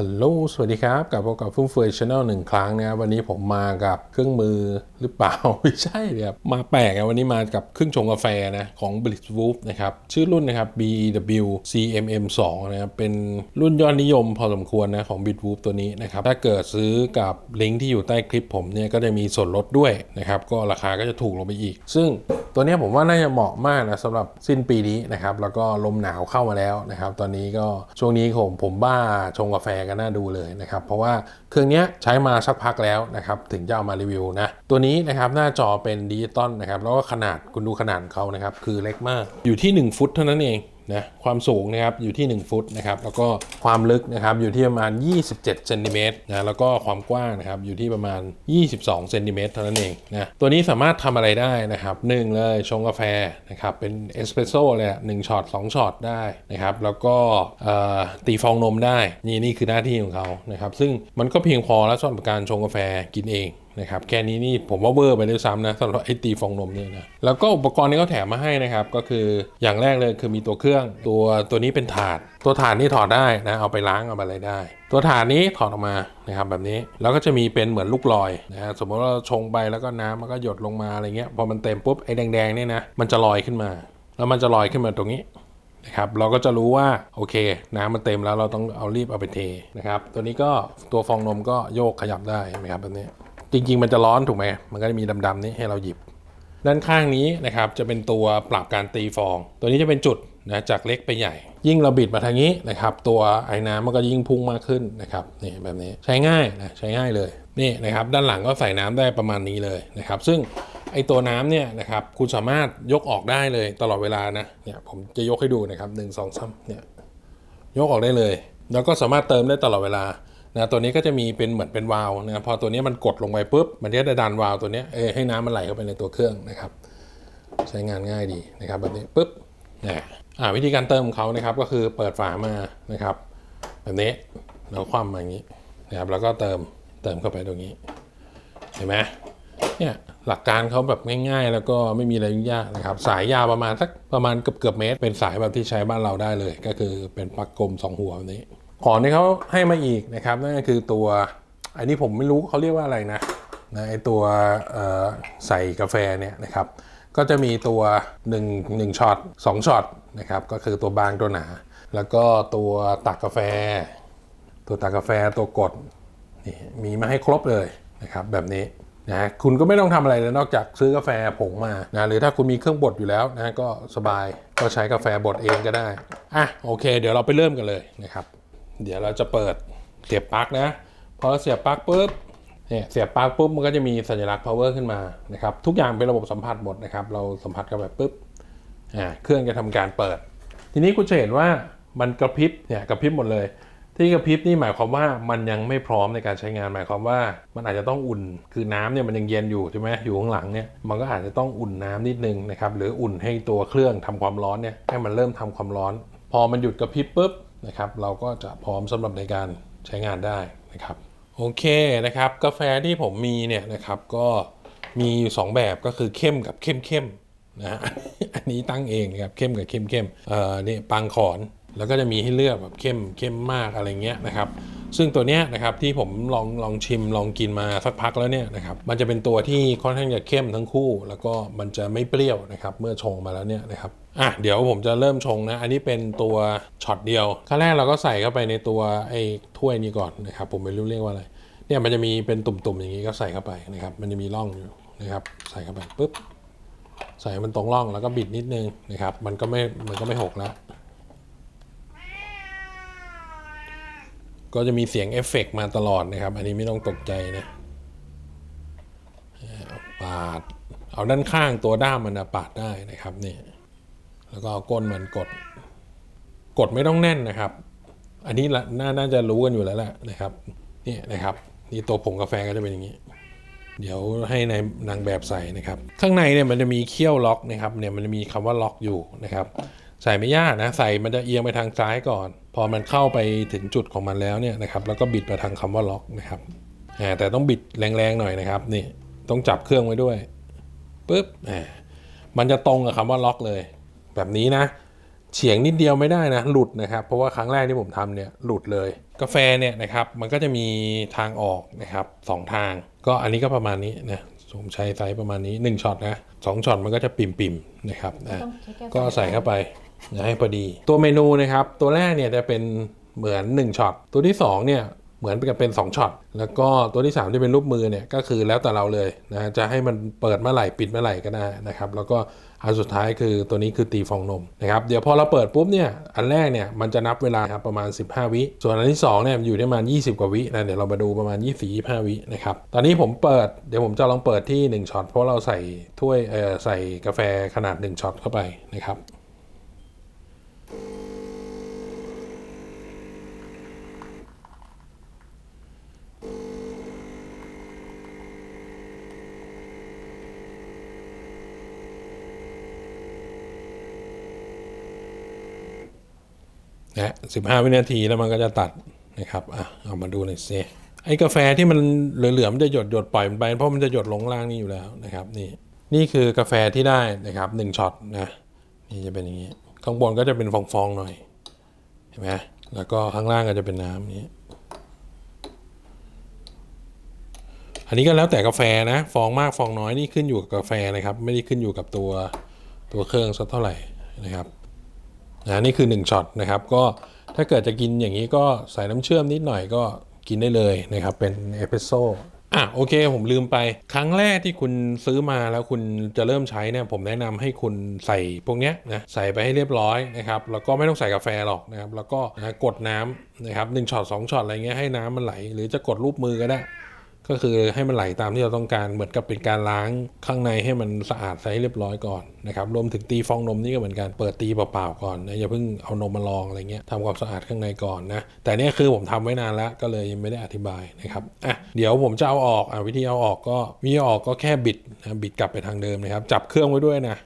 ฮัลโหล สวัสดีครับ กลับพบกับฟุ่มเฟือยชาแนลหนึ่งครั้งนะครับวันนี้ผมมากับเครื่องมือหรือเปล่า ไม่ใช่เลยครับ มาแปลกอะวันนี้มากับเครื่องชงกาแฟนะของ b l i t z w o o f นะครับ ชื่อรุ่นนะครับ BW CMM 2นะครับ เป็นรุ่นยอดนิยมพอสมควรนะของ b l i t z w o o f ตัวนี้นะครับ ถ้าเกิดซื้อกับลิงก์ที่อยู่ใต้คลิปผมเนี่ย ก็จะมีส่วนลดด้วยนะครับ ก็ราคาก็จะถูกลงไปอีก ซึ่งตัวนี้ผมว่าน่าจะเหมาะมากนะสำหรับสิ้นปีนี้นะครับ แล้วก็ลมหนาวเข้ามาแล้วนะครับ ตอนนี้ก็ช่วงนี้ผมผมบ้าชงกาแฟกันน่าดูเลยนะครับ เพราะว่าเครื่องนี้ใช้มาสักพักแล้วนะครับถึงจะเอามารีวิวนะตัวนี้นะครับหน้าจอเป็นดิจิตอลนะครับแล้วก็ขนาดคุณดูขนาดเขานะครับคือเล็กมากอยู่ที่ 1 ฟุตเท่านั้นเอง นะความสูงนะครับอยู่ที่ 1 ฟุตนะครับแล้วก็ความลึกนะครับอยู่ที่ประมาณ 27เซนติเมตรนะแล้วก็ความกว้างนะครับอยู่ที่ประมาณ 22เซนติเมตรเท่านั้นเองนะตัวนี้สามารถทำอะไรได้นะครับหนึ่งเลยชงกาแฟนะครับเป็นเอสเปรสโซ่เลยอะหนึ่งช็อตสองช็อตได้นะครับแล้วก็ตีฟองนมได้นี่นี่คือหน้าที่ของเขานะครับซึ่งมันก็เพียงพอแล้วสำหรับการชงกาแฟกินเอง นะครับแค่นี้นี่ผมว่าเวอร์ไปด้วยซ้ำนะสำหรับไอตีฟองนมเนี่ยนะแล้วก็อุปกรณ์ที่เขาแถมมาให้นะครับก็คืออย่างแรกเลยคือมีตัวเครื่องตัวตัวนี้เป็นถาด ตัวถาดนี่ถอดได้นะเอาไปล้างเอาไปอะไรได้ ตัวถาดนี้ถอดออกมานะครับแบบนี้แล้วก็จะมีเป็นเหมือนลูกลอยนะฮะสมมติว่าเราชงไปแล้วก็น้ำมันก็หยดลงมาอะไรเงี้ยพอมันเต็มปุ๊บไอ้แดงๆเนี่ยนะมันจะลอยขึ้นมา แล้วมันจะลอยขึ้นมาตรงนี้นะครับเราก็จะรู้ว่าโอเค น้ำมันเต็มแล้วเราต้องเอารีบเอาไปเทนะครับตัวนี้ก็ตัวฟองนมก็โยกขยับได้ไหมครับแบบนี้ จริง ๆ มันจะร้อนถูกไหมมันก็จะมีดำๆนี้ให้เราหยิบ ด้านข้างนี้นะครับจะเป็นตัวปรับการตีฟอง ตัวนี้จะเป็นจุดนะจากเล็กไปใหญ่ ยิ่งเราบิดมาทางนี้นะครับตัวไอ้น้ำมันก็ยิ่งพุ่งมากขึ้นนะครับนี่แบบนี้ใช้ง่ายนะใช้ง่ายเลยนี่นะครับด้านหลังก็ใส่น้ำได้ประมาณนี้เลยนะครับซึ่งไอ้ตัวน้ำเนี่ยนะครับคุณสามารถยกออกได้เลยตลอดเวลานะเนี่ยผมจะยกให้ดูนะครับหนึ่งสองสามเนี่ยยกออกได้เลย แล้วก็สามารถเติมได้ตลอดเวลา นะตัวนี้ก็จะมีเป็นเหมือนเป็นวาล์วนะพอตัวนี้มันกดลงไปปุ๊บ มันก็จะดันวาล์วตัวนี้เออให้น้ำมันไหลเข้าไปในตัวเครื่องนะครับ ใช้งานง่ายดีนะครับแบบนี้ปุ๊บนะอ่าวิธีการเติมของเขานะครับก็คือเปิดฝามานะครับ แบบนี้แล้วคว่ำมาอย่างนี้นะครับแล้วก็เติมเติมเข้าไปตรงนี้เห็นไหมเนี่ยหลักการเขาแบบง่าย ๆ แล้วก็ไม่มีอะไรยุ่งยากนะครับ สายยาวประมาณสักประมาณเกือบเกือบเมตร เป็นสายแบบที่ใช้บ้านเราได้เลย ก็คือเป็นปลั๊กกลมสองหัวแบบนี้ ของที่เขาให้มาอีกนะครับ นั่นก็คือตัว อันนี้ผมไม่รู้เขาเรียกว่าอะไรนะนะไอตัวใส่กาแฟเนี่ยนะครับ ก็จะมีตัว1 1ช็อต2ช็อตนะครับ ก็คือตัวบางตัวหนา แล้วก็ตัวตักกาแฟ ตัวตักกาแฟตัวกดนี่มีมาให้ครบเลยนะครับ แบบนี้นะคุณก็ไม่ต้องทำอะไรเลยนอกจากซื้อกาแฟผงมานะหรือถ้าคุณมีเครื่องบดอยู่แล้วนะก็สบายก็ใช้กาแฟบดเองก็ได้อะโอเค เดี๋ยวเราไปเริ่มกันเลยนะครับ เดี๋ยวเราจะเปิดเสียบปลั๊กนะ พอเสียบปลั๊กปุ๊บเนี่ยเสียบปลั๊กปุ๊บมันก็จะมีสัญลักษณ์ power ขึ้นมานะครับทุกอย่างเป็นระบบสัมผัสหมดนะครับเราสัมผัสกันแบบปุ๊บอ่าเครื่องจะทำการเปิด ทีนี้คุณจะเห็นว่ามันกระพริบเนี่ยกระพริบหมดเลย ที่กระพริบนี่หมายความว่ามันยังไม่พร้อมในการใช้งาน หมายความว่ามันอาจจะต้องอุ่นคือน้ำเนี่ยมันยังเย็นอยู่ใช่ไหมอยู่ข้างหลังเนี่ยมันก็อาจจะต้องอุ่นน้ำนิดนึงนะครับหรืออุ่นให้ตัวเครื่องทำความร้อนเนี่ยให้มันเริ่มทำความร้อน พอมันหยุดกระพริบปุ๊บ นะครับเราก็จะพร้อมสำหรับในการใช้งานได้นะครับโอเคนะครับกาแฟที่ผมมีเนี่ยนะครับก็มีอยู่สองแบบก็คือเข้มกับเข้มเข้มๆนะอันนี้ตั้งเองนะครับเข้มกับเข้มเข้มเอ่อนี่ปังขอนแล้วก็จะมีให้เลือกแบบเข้มเข้มมากอะไรเงี้ยนะครับ ซึ่งตัวเนี้ยนะครับที่ผมลองลองชิมลองกินมาสักพักแล้วเนี่ยนะครับมันจะเป็นตัวที่ค่อนข้างจะเข้มทั้งคู่ แล้วก็มันจะไม่เปรี้ยวนะครับเมื่อชงมาแล้วเนี่ยนะครับอะเดี๋ยวผมจะเริ่มชงนะ อันนี้เป็นตัวช็อตเดียวขั้นแรกเราก็ใส่เข้าไปในตัวไอ้ถ้วยนี้ก่อนนะครับผมไม่รู้เรียกว่าอะไรเนี่ยมันจะมีเป็นตุ่มๆอย่างนี้ก็ใส่เข้าไปนะครับมันจะมีร่องอยู่นะครับใส่เข้าไปปุ๊บใส่มันตรงร่องแล้วก็บิดนิดนึงนะครับมันก็ไม่มันก็ไม่หกแล้ว ก็จะมีเสียงเอฟเฟกต์มาตลอดนะครับ อันนี้ไม่ต้องตกใจนะปาด เอาด้านข้างตัวด้ามมันนะปาดได้นะครับนี่แล้วก็เอาก้นมันกด กดไม่ต้องแน่นนะครับ อันนี้ละน่าน่าจะรู้กันอยู่แล้วแหละนะครับนี่นะครับนี่ตัวผงกาแฟก็จะเป็นอย่างนี้ เดี๋ยวให้ในนางแบบใส่นะครับ ข้างในเนี่ยมันจะมีเขี้ยวล็อกนะครับเนี่ยมันจะมีคำว่าล็อกอยู่นะครับ ใส่ไม่ยากนะใส่มันจะเอียงไปทางซ้ายก่อน พอมันเข้าไปถึงจุดของมันแล้วเนี่ยนะครับแล้วก็บิดไปทางคำว่าล็อกนะครับอ่าแต่ต้องบิดแรงๆหน่อยนะครับนี่ต้องจับเครื่องไว้ด้วยปุ๊บอ่ามันจะตรงกับคำว่าล็อกเลย แบบนี้นะเฉียงนิดเดียวไม่ได้นะหลุดนะครับ เพราะว่าครั้งแรกที่ผมทำเนี่ยหลุดเลย กาแฟเนี่ยนะครับมันก็จะมีทางออกนะครับสองทาง ก็อันนี้ก็ประมาณนี้นะผมใช้ไซส์ประมาณนี้ 1ช็อตนะสองช็อตมันก็จะปิ่มๆนะครับนะต้องใช้แก้วก็ใส่เข้าไป นะให้พอดี ตัวเมนูนะครับ ตัวแรกเนี่ยจะเป็นเหมือน 1ช็อต ตัวที่2เนี่ยเหมือนกับเป็น2ช็อต แล้วก็ตัวที่ 3 ที่เป็นรูปมือเนี่ยก็คือแล้วแต่เราเลยนะจะให้มันเปิดเมื่อไหร่ปิดเมื่อไหร่ก็ได้นะครับ แล้วก็อันสุดท้ายคือตัวนี้คือตีฟองนมนะครับ เดี๋ยวพอเราเปิดปุ๊บเนี่ยอันแรกเนี่ยมันจะนับเวลาครับประมาณ 15 วิ ส่วนอันที่2เนี่ยอยู่ที่ประมาณ 20 กว่าวินะเดี๋ยวเรามาดูประมาณ 24-25 วินะครับ ตอนนี้ผมเปิดเดี๋ยวผมจะลองเปิดที่ 1ช็อตเพราะเราใส่ถ้วยเอ่อใส่กาแฟขนาด 1ช็อตเข้าไปนะครับ นะสิบห้าวินาทีแล้วมันก็จะตัดนะครับอะเอามาดูหน่อยสิไอ้กาแฟที่มันเหลือๆมันจะหยดหยดปล่อยมันไปเพราะมันจะหยดลงล่างนี่อยู่แล้วนะครับนี่นี่คือกาแฟที่ได้นะครับหนึ่งช็อตนะนี่จะเป็นอย่างนี้ข้างบนก็จะเป็นฟองๆหน่อยเห็นไหมแล้วก็ข้างล่างก็จะเป็นน้ำนี้อันนี้ก็แล้วแต่กาแฟนะฟองมากฟองน้อยนี่ขึ้นอยู่กับกาแฟนะครับ ไม่ได้ขึ้นอยู่กับตัวตัวเครื่องสักเท่าไหร่นะครับ นะนี่คือ1ช็อตนะครับก็ถ้าเกิดจะกินอย่างนี้ก็ใส่น้ำเชื่อมนิดหน่อยก็กินได้เลยนะครับ เป็นเอสเปรสโซ่อะโอเคผมลืมไป ครั้งแรกที่คุณซื้อมาแล้วคุณจะเริ่มใช้เนี่ยผมแนะนำให้คุณใส่พวกเนี้ยนะใส่ไปให้เรียบร้อยนะครับแล้วก็ไม่ต้องใส่กาแฟหรอกนะครับแล้วก็นะกดน้ำนะครับหนึ่งช็อตสองช็อตอะไรเงี้ยให้น้ำมันไหล หรือจะกดรูปมือก็ได้ ก็คือให้มันไหลตามที่เราต้องการเหมือนกับเป็นการล้างข้างในให้มันสะอาดใสเรียบร้อยก่อนนะครับรวมถึงตีฟองนมนี่ก็เหมือนกันเปิดตีเปล่าๆก่อนนะอย่าเพิ่งเอานมมาลองอะไรเงี้ยทำความสะอาดข้างในก่อนนะแต่นี่คือผมทำไว้นานแล้วก็เลยยังไม่ได้อธิบายนะครับอะเดี๋ยวผมจะเอาออกอะวิธีเอาออกก็วิธีออกก็แค่บิดนะบิดกลับไปทางเดิมนะครับ จับเครื่องไว้ด้วยนะ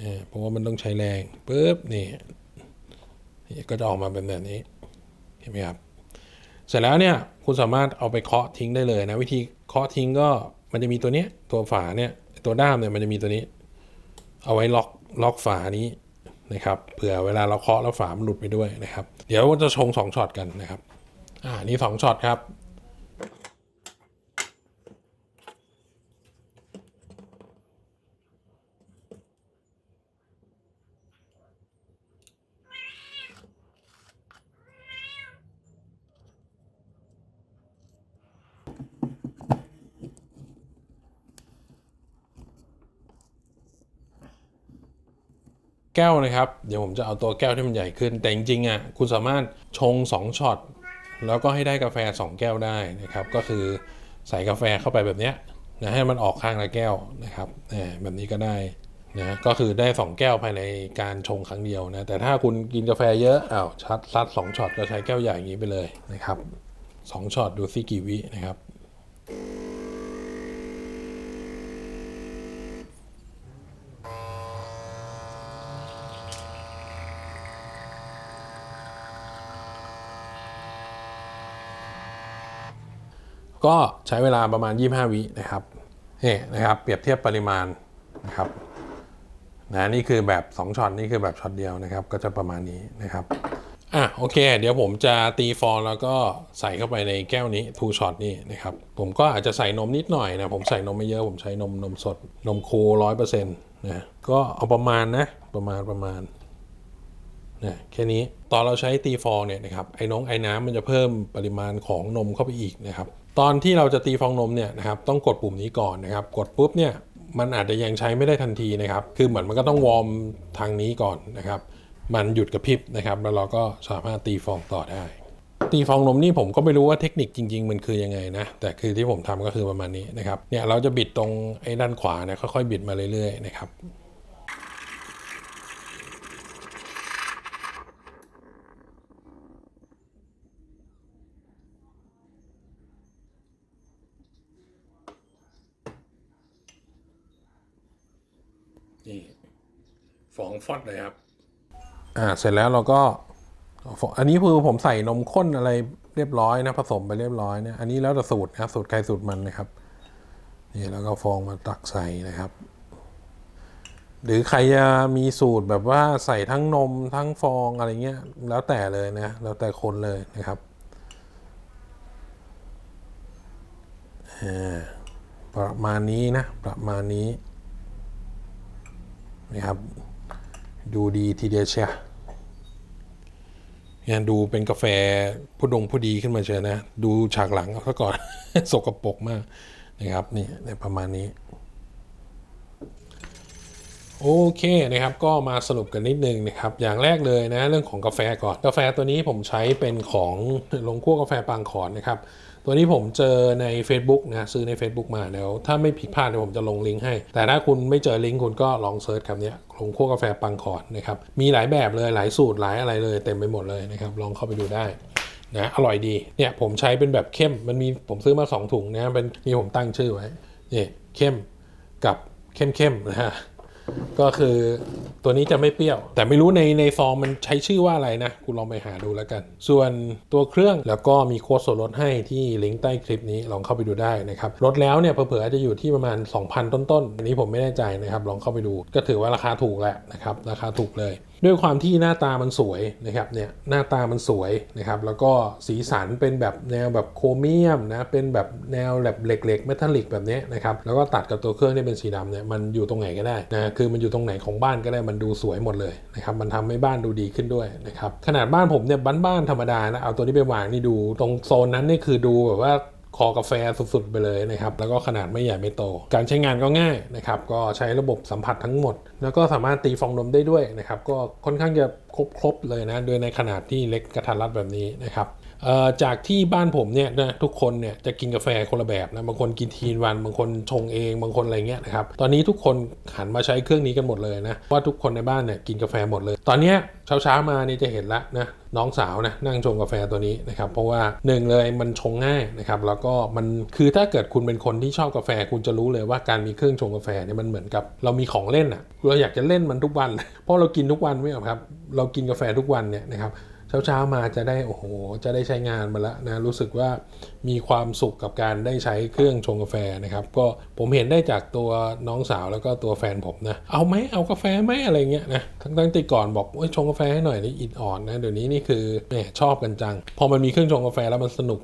เออเพราะว่ามันต้องใช้แรงปุ๊บนี่ก็จะออกมาเป็นแบบนี้เห็นไหมครับ เสร็จแล้วเนี่ยคุณสามารถเอาไปเคาะทิ้งได้เลยนะ วิธีเคาะทิ้งก็มันจะมีตัวเนี้ยตัวฝาเนี่ยตัวด้ามเนี่ยมันจะมีตัวนี้ เอาไว้ล็อกล็อกฝานี้นะครับเผื่อเวลาเราเคาะแล้วฝามันหลุดไปด้วยนะครับ เดี๋ยวจะชงสองช็อตกันนะครับอ่านี่สองช็อตครับ ก้วนะครับ เดี๋ยวผมจะเอาตัวแก้วที่มันใหญ่ขึ้น แต่จริงๆอะคุณสามารถชง 2ช็อตแล้วก็ให้ได้กาแฟ 2 แก้วได้นะครับ ก็คือใส่กาแฟเข้าไปแบบเนี้ยนะให้มันออกข้างละแก้วนะครับแหมแบบนี้ก็ได้นะก็คือได้ 2 แก้วภายในการชงครั้งเดียวนะแต่ถ้าคุณกินกาแฟเยอะอ้าวชัดซัด2ช็อตก็ใช้แก้วใหญ่อย่างนี้ไปเลยนะครับ2ช็อตดูซิกี่วินะครับ ก็ใช้เวลาประมาณ 25 วินะครับนี่นะครับเปรียบเทียบปริมาณนะครับนะนี่คือแบบ 2ช็อตนี่คือแบบช็อตเดียวนะครับ ก็จะประมาณนี้นะครับอะโอเค เดี๋ยวผมจะตีฟองแล้วก็ใส่เข้าไปในแก้วนี้ทูช็อตนี่นะครับ ผมก็อาจจะใส่นมนิดหน่อยนะ ผมใส่นมไม่เยอะ ผมใช้นมนมสด นมโคร้อยเปอร์เซ็นต์นะก็เอาประมาณนะ ประมาณประมาณนะแค่นี้ตอนเราใช้ตีฟองเนี่ยนะครับไอ้น้องไอ้น้ำมันจะเพิ่มปริมาณของนมเข้าไปอีกนะครับ ตอนที่เราจะตีฟองนมเนี่ยนะครับต้องกดปุ่มนี้ก่อนนะครับ กดปุ๊บเนี่ยมันอาจจะยังใช้ไม่ได้ทันทีนะครับ คือเหมือนมันก็ต้องวอร์มทางนี้ก่อนนะครับ มันหยุดกระพริบนะครับ แล้วเราก็สามารถตีฟองต่อได้ ตีฟองนมนี่ผมก็ไม่รู้ว่าเทคนิคจริง ๆ มันคือยังไงนะ แต่คือที่ผมทำก็คือประมาณนี้นะครับ เนี่ยเราจะบิดตรงไอ้ด้านขวาเนี่ยค่อยๆบิดมาเรื่อยๆนะครับ นี่ ฟองฟอดเลยครับ อ่า เสร็จแล้วเราก็ฟองอันนี้คือผมใส่นมข้นอะไรเรียบร้อยนะ ผสมไปเรียบร้อยเนี่ยอันนี้แล้วแต่สูตรนะครับ สูตรใครสูตรมันนะครับ นี่แล้วก็ฟองมาตักใส่นะครับ หรือใครจะมีสูตรแบบว่าใส่ทั้งนมทั้งฟองอะไรเงี้ย แล้วแต่เลยนะ แล้วแต่คนเลยนะครับ อ่า ประมาณนี้นะ ประมาณนี้นะครับ ดูดีทีเดียวเชียวเนี่ยดูเป็นกาแฟผู้ดงผู้ดีขึ้นมาเชียวนะ ดูฉากหลังเอาซะก่อน สกปรกมากนะครับนี่นประมาณนี้ โอเคนะครับ ก็มาสรุปกันนิดนึงนะครับ อย่างแรกเลยนะ เรื่องของกาแฟก่อน กาแฟตัวนี้ผมใช้เป็นของลงคั่วกาแฟปางขอนนะครับ ตัวนี้ผมเจอใน Facebook นะซื้อใน Facebook มาเดี๋ยวถ้าไม่ผิดพลาดเดี๋ยวผมจะลงลิงก์ให้ แต่ถ้าคุณไม่เจอลิงก์คุณก็ลองเซิร์ชคำนี้ลงคั่วกาแฟปังขอนนะครับมีหลายแบบเลยหลายสูตรหลายอะไรเลยเต็มไปหมดเลยนะครับลองเข้าไปดูได้นะอร่อยดีเนี่ยผมใช้เป็นแบบเข้มมันมีผมซื้อมา 2 ถุงนะเป็นนี่ผมตั้งชื่อไว้นี่เข้มกับเข้มเข้มๆนะฮะ ก็คือตัวนี้จะไม่เปรี้ยว แต่ไม่รู้ในในซองมันใช้ชื่อว่าอะไรนะคุณลองไปหาดูแล้วกัน ส่วนตัวเครื่องแล้วก็มีโค้ดส่วนลดให้ที่ลิงก์ใต้คลิปนี้ลองเข้าไปดูได้นะครับลดแล้วเนี่ยเผื่อๆอาจจะอยู่ที่ประมาณ 2,000 ต้นๆอันนี้ผมไม่แน่ใจนะครับลองเข้าไปดู ก็ถือว่าราคาถูกแหละนะครับราคาถูกเลย ด้วยความที่หน้าตามันสวยนะครับเนี่ยหน้าตามันสวยนะครับแล้วก็สีสันเป็นแบบแนวแบบโครเมียมนะเป็นแบบแนวแบบเหล็กๆเมทัลลิกแบบนี้นะครับแล้วก็ตัดกับตัวเครื่องที่เป็นสีดำเนี่ยมันอยู่ตรงไหนก็ได้นะคือมันอยู่ตรงไหนของบ้านก็ได้มันดูสวยหมดเลยนะครับมันทำให้บ้านดูดีขึ้นด้วยนะครับขนาดบ้านผมเนี่ยบ้านๆธรรมดานะเอาตัวนี้ไปวางนี่ดูตรงโซนนั้นนี่คือดูแบบว่า คอกาแฟสุดๆไปเลยนะครับ แล้วก็ขนาดไม่ใหญ่ไม่โต การใช้งานก็ง่ายนะครับ ก็ใช้ระบบสัมผัสทั้งหมด แล้วก็สามารถตีฟองนมได้ด้วยนะครับ ก็ค่อนข้างจะครบๆเลยนะ โดยในขนาดที่เล็กกระทัดรัดแบบนี้นะครับ จากที่บ้านผมเนี่ยนะทุกคนเนี่ยจะกินกาแฟคนละแบบนะบางคนกินทีนวัน บางคนชงเองบางคนอะไรเงี้ยนะครับตอนนี้ทุกคนหันมาใช้เครื่องนี้กันหมดเลยนะว่าทุกคนในบ้านเนี่ยกินกาแฟหมดเลย ตอนเนี้ยเช้าๆมานี่จะเห็นละนะน้องสาวนะนั่งชงกาแฟตัวนี้นะครับเพราะว่าหนึ่งเลยมันชงง่ายนะครับแล้วก็มันคือถ้าเกิดคุณเป็นคนที่ชอบกาแฟ คุณจะรู้เลยว่าการมีเครื่องชงกาแฟเนี่ยมันเหมือนกับ เรามีของเล่นอะ่ะเราอยากจะเล่นมันทุกวัน เพราะเรากินทุกวันไม่หรอครับ เรากินกาแฟทุกวันเนี่ยนะครับ เช้าๆมาจะได้โอ้โห จะได้ใช้งานมาแล้วนะ รู้สึกว่ามีความสุขกับการได้ใช้เครื่องชงกาแฟนะครับ ก็ผมเห็นได้จากตัวน้องสาวแล้วก็ตัวแฟนผมนะ เอาไหมเอากาแฟไหมอะไรเงี้ยนะทั้งตั้งแต่ก่อนบอกชงกาแฟให้หน่อยนี่อิดอ่อนนะเดี๋ยวนี้นี่คือแหมชอบกันจัง พอมันมีเครื่องชงกาแฟแล้วมันสนุก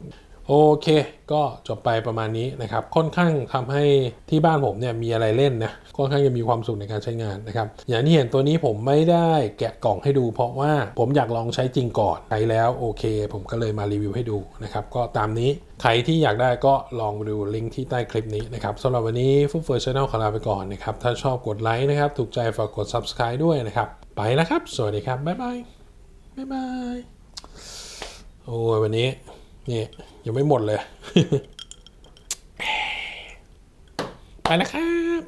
โอเค ก็จบไปประมาณนี้นะครับ ค่อนข้างทำให้ที่บ้านผมเนี่ยมีอะไรเล่นนะ ค่อนข้างจะมีความสุขในการใช้งานนะครับ อย่างที่เห็นตัวนี้ผมไม่ได้แกะกล่องให้ดู เพราะว่าผมอยากลองใช้จริงก่อน ใช้แล้วโอเค ผมก็เลยมารีวิวให้ดูนะครับ ก็ตามนี้ ใครที่อยากได้ก็ลองดูลิงก์ที่ใต้คลิปนี้นะครับสำหรับวันนี้ฟุตเฟิร์ชแนลขอลาไปก่อนนะครับ ถ้าชอบกดไลค์นะครับ ถูกใจฝากกด subscribe ด้วยนะครับ ไปแล้วครับ สวัสดีครับ บ๊ายบาย บ๊ายบาย โอ้ยวันนี้ นี่ยังไม่หมดเลย ไปแล้วครับ